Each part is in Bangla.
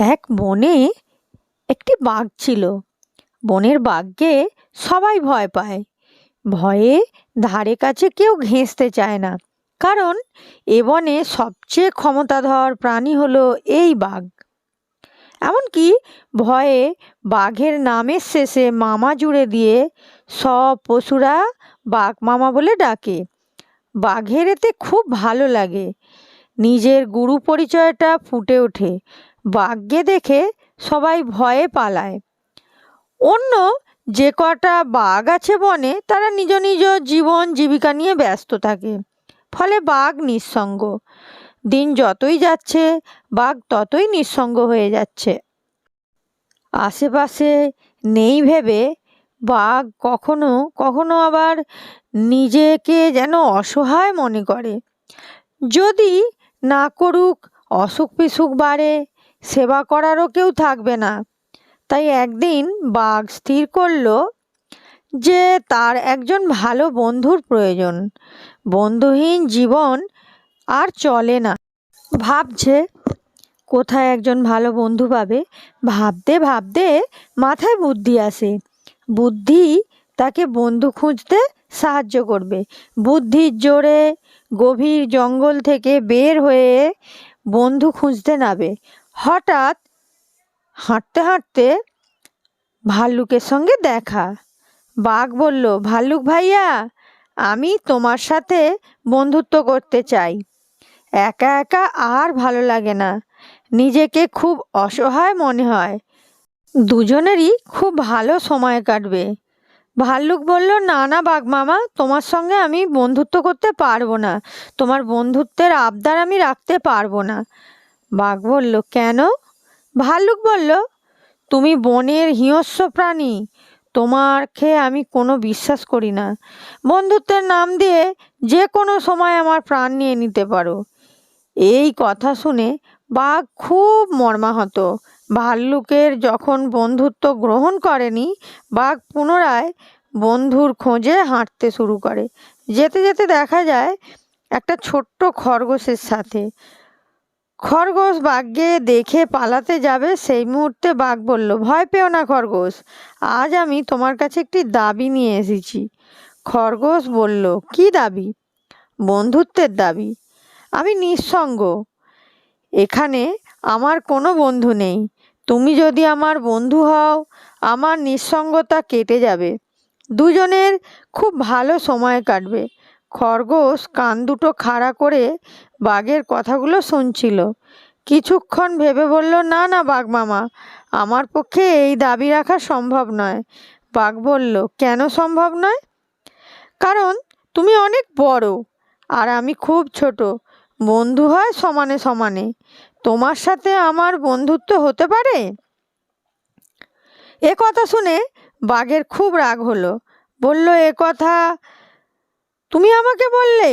এক বনে একটি বাঘ ছিল। বনের বাঘকে সবাই ভয় পায়। ভয়ে ধারে কাছে কেউ ঘেঁষতে চায় না, কারণ এ বনে সবচেয়ে ক্ষমতাধর প্রাণী হলো এই বাঘ। এমনকি ভয়ে বাঘের নামের শেষে মামা জুড়ে দিয়ে সব পশুরা বাঘ মামা বলে ডাকে। বাঘের এতে খুব ভালো লাগে। নিজের গুরু পরিচয়টা ফুটে ওঠে। বাঘকে দেখে সবাই ভয়ে পালায়। অন্য যে কটা বাঘ আছে বনে, তারা নিজ নিজ জীবন জীবিকা নিয়ে ব্যস্ত থাকে। ফলে বাঘ নিঃসঙ্গ। দিন যতই যাচ্ছে, বাঘ ততই নিঃসঙ্গ হয়ে যাচ্ছে। আশেপাশে নেই ভেবে বাঘ কখনো কখনো আবার নিজেকে যেন অসহায় মনে করে। যদি না করুক অসুখ বিসুখ বাড়ে সেবা করারও কেউ থাকবে না। তাই একদিন বাঘ স্থির করল যে তার একজন ভালো বন্ধুর প্রয়োজন। বন্ধুহীন জীবন আর চলে না। ভাবছে, কোথায় একজন ভালো বন্ধু পাবে? ভাবতে ভাবতে মাথায় বুদ্ধি আসে। বুদ্ধি তাকে বন্ধু খুঁজতে সাহায্য করবে। বুদ্ধির জোরে গভীর জঙ্গল থেকে বের হয়ে বন্ধু খুঁজতে নাবে হঠাৎ হাঁটতে হাঁটতে ভাল্লুকের সঙ্গে দেখা। বাঘ বলল, ভাল্লুক ভাইয়া, আমি তোমার সাথে বন্ধুত্ব করতে চাই। একা একা আর ভালো লাগে না। নিজেকে খুব অসহায় মনে হয়। দুজনেরই খুব ভালো সময় কাটবে ভাল্লুক বলল, না না বাঘ মামা, তোমার সঙ্গে আমি বন্ধুত্ব করতে পারব না। তোমার বন্ধুত্বের আবদার আমি রাখতে পারব না। বাঘ বলল, কেন? ভাল্লুক বলল, তুমি বনের হিংস্র প্রাণী। তোমারকে আমি কোনো বিশ্বাস করি না। বন্ধুত্বের নাম দিয়ে যে কোনো সময় আমার প্রাণ নিয়ে নিতে পারো এই কথা শুনে বাঘ খুব মর্মাহত। ভাল্লুকের যখন বন্ধুত্ব গ্রহণ করেনি, বাঘ পুনরায় বন্ধুর খোঁজে হাঁটতে শুরু করে। যেতে যেতে দেখা যায়, একটা ছোট্ট খরগোশের সাথে। খরগোশ বাঘকে দেখে পালাতে যাবে, সেই মুহূর্তে বাঘ বলল, ভয় পেও না খরগোশ, আজ আমি তোমার কাছে একটি দাবি নিয়ে এসেছি। খরগোশ বলল, কি দাবি? বন্ধুত্বের দাবি। আমি নিঃসঙ্গ। এখানে আমার কোনো বন্ধু নেই। তুমি যদি আমার বন্ধু হও, আমার নিঃসঙ্গতা কেটে যাবে। দুজনের খুব ভালো সময় কাটবে। খরগোশ কান দুটো খাড়া করে বাঘের কথাগুলো শুনছিল। কিছুক্ষণ ভেবে বলল, না না, বাঘ মামা, আমার পক্ষে এই দাবি রাখা সম্ভব নয়। বাঘ বলল, কেন সম্ভব নয়? কারণ তুমি অনেক বড় আর আমি খুব ছোট। বন্ধু হয় সমানে সমানে। তোমার সাথে আমার বন্ধুত্ব হতে পারে? এ কথা শুনে বাঘের খুব রাগ হলো। বলল, এ কথা তুমি আমাকে বললে?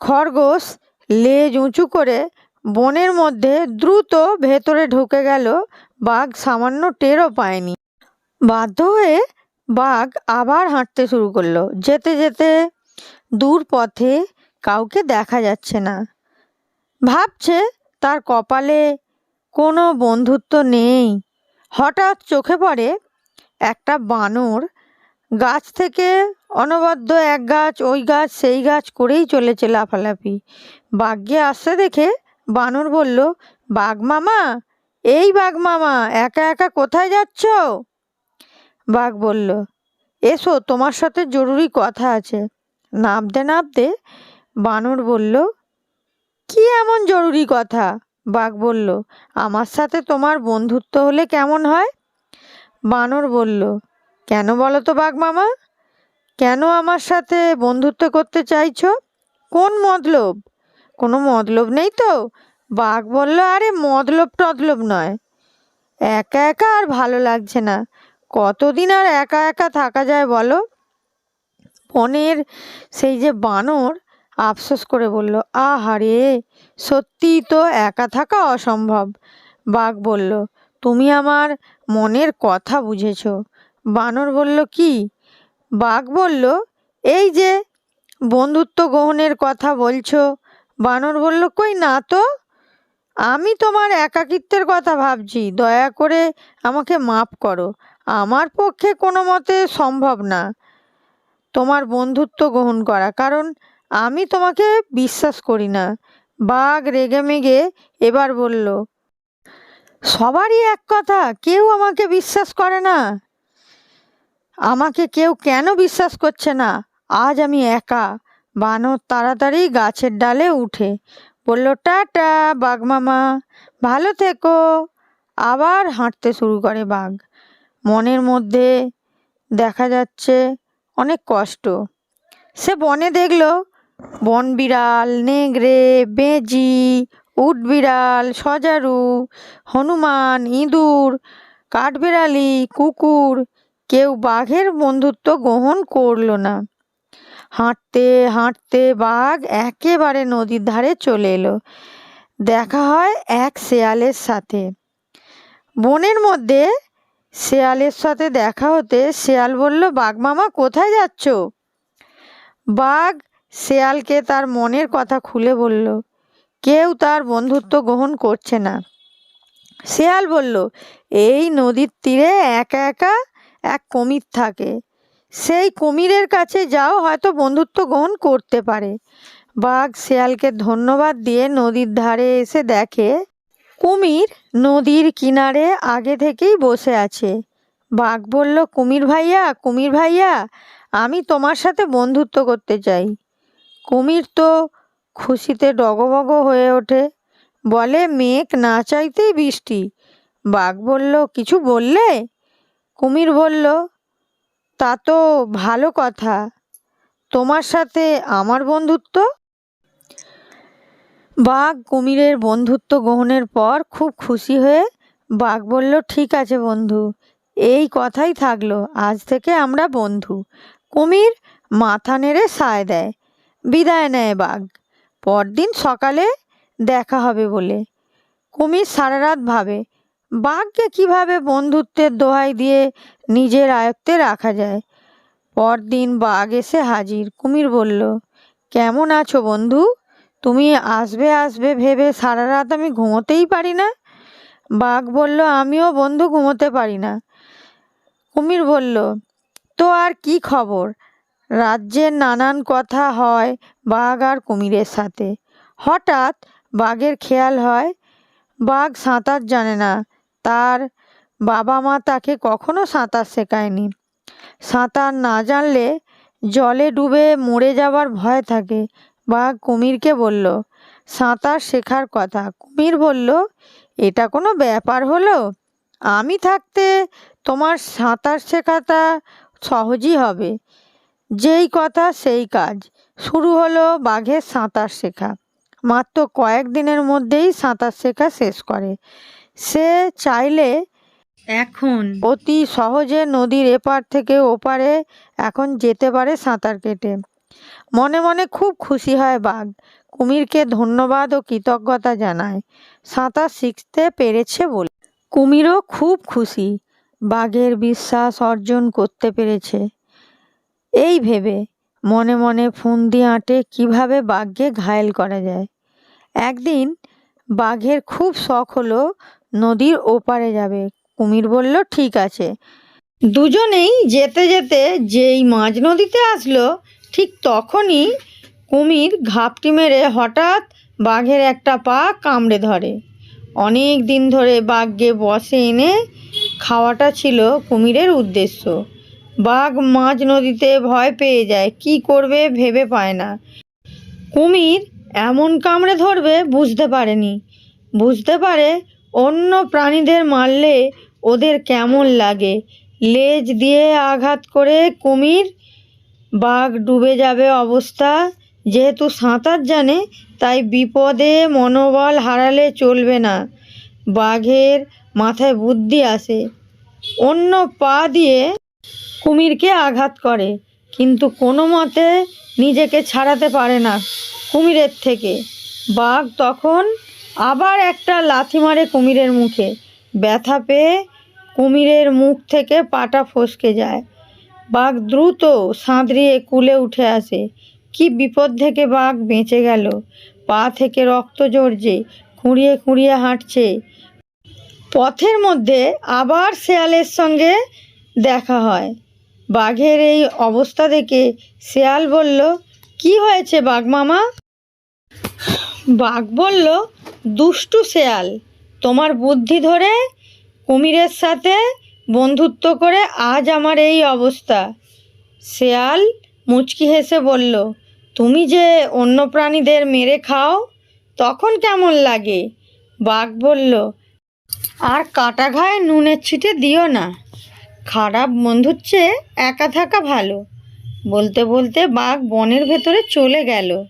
খরগোশ লেজ উঁচু করে বনের মধ্যে দ্রুত ভেতরে ঢুকে গেল, বাঘ সামান্য টেরও পায়নি। বাধ্য হয়ে বাঘ আবার হাঁটতে শুরু করল। যেতে যেতে দূর পথে কাউকে দেখা যাচ্ছে না। ভাবছে তার কপালে কোনো বন্ধুত্ব নেই। হঠাৎ চোখে পড়ে একটা বানর গাছ থেকে অনবদ্য এক গাছ, ওই গাছ, সেই গাছ করেই চলেছে লাফালাফি। বাঘকে আসতে দেখে বানর বলল, বাঘ মামা, এই বাঘ মামা, একা একা কোথায় যাচ্ছ? বাঘ বলল, এসো, তোমার সাথে জরুরি কথা আছে। নামতে নামতে বানর বলল, কি এমন জরুরি কথা? বাঘ বলল, আমার সাথে তোমার বন্ধুত্ব হলে কেমন হয়? বানর বলল কেন বলো তো বাঘ মামা? কেন আমার সাথে বন্ধুত্ব করতে চাইছো? কোন মতলব? কোনো মতলব নেই তো। বাঘ বলল, আরে মতলব টতলব নয়। একা একা আর ভালো লাগছে না। কতদিন আর একা একা থাকা যায় বলো? বনের সেই যে বানর, আফসোস করে বলল, আহারে, সত্যিই তো একা থাকা অসম্ভব। বাঘ বলল, তুমি আমার মনের কথা বুঝেছ। বানর বলল, কি? বাঘ বলল, এই যে, বন্ধুত্ব গ্রহণের কথা বলছো। বানর বলল, কই না তো, আমি তোমার একাকিত্বের কথা ভাবছি। দয়া করে আমাকে মাপ করো। আমার পক্ষে কোনো মতে সম্ভব না তোমার বন্ধুত্ব গ্রহণ করা, কারণ আমি তোমাকে বিশ্বাস করি না। বাঘ রেগে মেগে এবার বলল, সবারই এক কথা, কেউ আমাকে বিশ্বাস করে না। আমাকে কেউ কেন বিশ্বাস করছে না? আজ আমি একা। বানর তাড়াতাড়ি গাছের ডালে উঠে বলল, টাটা, বাঘ মামা। ভালো থেকো। আবার হাঁটতে শুরু করে বাঘ। মনের মধ্যে দেখা যাচ্ছে অনেক কষ্ট। সে বনে দেখল, বন বিড়াল নেংড়ে বেজি, উট বিড়াল, সজারু, হনুমান, ইঁদুর, কাঠবেড়ালি, কুকুর কেউ বাঘের বন্ধুত্ব গ্রহণ করল না। হাঁটতে হাঁটতে বাঘ একেবারে নদীর ধারে চলে এলো। দেখা হয় এক শেয়ালের সাথে। বনের মধ্যে শেয়ালের সাথে দেখা হতে শেয়াল বলল, বাঘ মামা, কোথায় যাচ্ছ? বাঘ শেয়ালকে তার মনের কথা খুলে বলল, কেউ তার বন্ধুত্ব গ্রহণ করছে না। শেয়াল বলল, এই নদীর তীরে একা একা এক কুমির থাকে। সেই কুমিরের কাছে যাও, হয়তো বন্ধুত্ব গ্রহণ করতে পারে। বাঘ শেয়ালকে ধন্যবাদ দিয়ে নদীর ধারে এসে দেখে, কুমির নদীর কিনারে আগে থেকেই বসে আছে। বাঘ বলল, কুমির ভাইয়া কুমির ভাইয়া, আমি তোমার সাথে বন্ধুত্ব করতে চাই। কুমির তো খুশিতে ডগবগ হয়ে ওঠে। বলে, মেঘ না চাইতেই বৃষ্টি। বাঘ বলল, কিছু বললে? কুমির বলল, তা তো ভালো কথা। তোমার সাথে আমার বন্ধুত্ব? বাঘ কুমিরের বন্ধুত্ব গ্রহণের পর খুব খুশি হয়ে বাঘ বলল, ঠিক আছে বন্ধু, এই কথাই থাকল, আজ থেকে আমরা বন্ধু। কুমির মাথা নেড়ে সায় দেয়, বিদায় নেয় বাঘ, পরদিন সকালে দেখা হবে বলে। কুমির সারা রাত ভাবে বাঘকে কীভাবে বন্ধুত্বের দোহাই দিয়ে নিজের আয়ত্তে রাখা যায়? পরদিন বাঘ এসে হাজির। কুমির বলল, কেমন আছো বন্ধু? তুমি আসবে আসবে ভেবে সারা রাত আমি ঘুমোতেই পারি না? বাঘ বলল, আমিও বন্ধু ঘুমোতে পারি না। কুমির বলল, তো আর কি খবর? রাজ্যের নানান কথা হয় বাঘ আর কুমিরের সাথে। হঠাৎ বাঘের খেয়াল হয়, বাঘ সাঁতার জানে না। তার বাবা মা তাকে কখনো সাঁতার শেখায়নি। সাঁতার না জানলে জলে ডুবে মরে যাবার ভয় থাকে। বাঘ কুমিরকে বলল, সাঁতার শেখার কথা। কুমির বলল, এটা কোনো ব্যাপার হলো? আমি থাকতে তোমার সাঁতার শেখাটা সহজই হবে। যেই কথা সেই কাজ। শুরু হলো বাঘের সাঁতার শেখা। মাত্র কয়েক দিনের মধ্যেই সাঁতার শেখা শেষ করে। সে চাইলে এখন। অতি সহজে নদীর এপার থেকে ওপারে এখন যেতে পারে সাঁতার কেটে। মনে মনে খুব খুশি হয় বাঘ। কুমিরকে ধন্যবাদ ও কৃতজ্ঞতা জানায়। সাঁতার শিখতে পেরেছে বলে। কুমিরও খুব খুশি। বাঘের বিশ্বাস অর্জন করতে পেরেছে। এই ভেবে মনে মনে ফুন্দি আঁটে কীভাবে বাঘকে ঘায়েল করা যায়। একদিন বাঘের খুব শখ হলো নদীর ওপারে যাবে। কুমির বলল, ঠিক আছে। দুজনেই যেতে যেতে যেই মাঝ নদীতে আসলো, ঠিক তখনই কুমির ঘাপটি মেরে হঠাৎ বাঘের একটা পা কামড়ে ধরে। অনেক দিন ধরে বাঘকে বসে এনে খাওয়াটা ছিল কুমিরের উদ্দেশ্য। বাঘ মাঝ নদীতে ভয় পেয়ে যায়, কি করবে ভেবে পায় না। কুমির এমন কামড়ে ধরবে বুঝতে পারেনি। বুঝতে পারে অন্য প্রাণীদের মারলে ওদের কেমন লাগে? লেজ দিয়ে আঘাত করে কুমির? বাঘ ডুবে যাবে অবস্থা। যেহেতু সাঁতার জানে, তাই বিপদে মনোবল হারালে চলবে না। বাঘের মাথায় বুদ্ধি আসে। অন্য পা দিয়ে কুমিরকে আঘাত করে, কিন্তু কোনো মতে নিজেকে ছাড়াতে পারে না কুমিরের থেকে। বাঘ তখন আবার একটা লাথি মারে কুমিরের মুখে। ব্যথা পেয়ে কুমিরের মুখ থেকে পাটা ফসকে যায়। বাঘ দ্রুত সাঁতরিয়ে কুলে উঠে আসে। কি বিপদ থেকে বাঘ বেঁচে গেল? পা থেকে রক্ত জড়ছে খুঁড়িয়ে খুঁড়িয়ে হাঁটছে। পথের মধ্যে আবার শেয়ালের সঙ্গে দেখা হয়। বাঘের এই অবস্থা দেখে শেয়াল বলল, কি হয়েছে বাঘ মামা? বাঘ বলল দুষ্টু শেয়াল। তোমার বুদ্ধি ধরে কুমিরের সাথে বন্ধুত্ব করে আজ আমার এই অবস্থা। শেয়াল মুচকি হেসে বলল, তুমি যে অন্য প্রাণীদের মেরে খাও, তখন কেমন লাগে? বাঘ বলল, আর কাটা ঘায়ে নুনের ছিটে দিও না। খারাপ বন্ধুর চেয়ে একা থাকা ভালো। বলতে বলতে বাঘ বনের ভেতরে চলে গেল।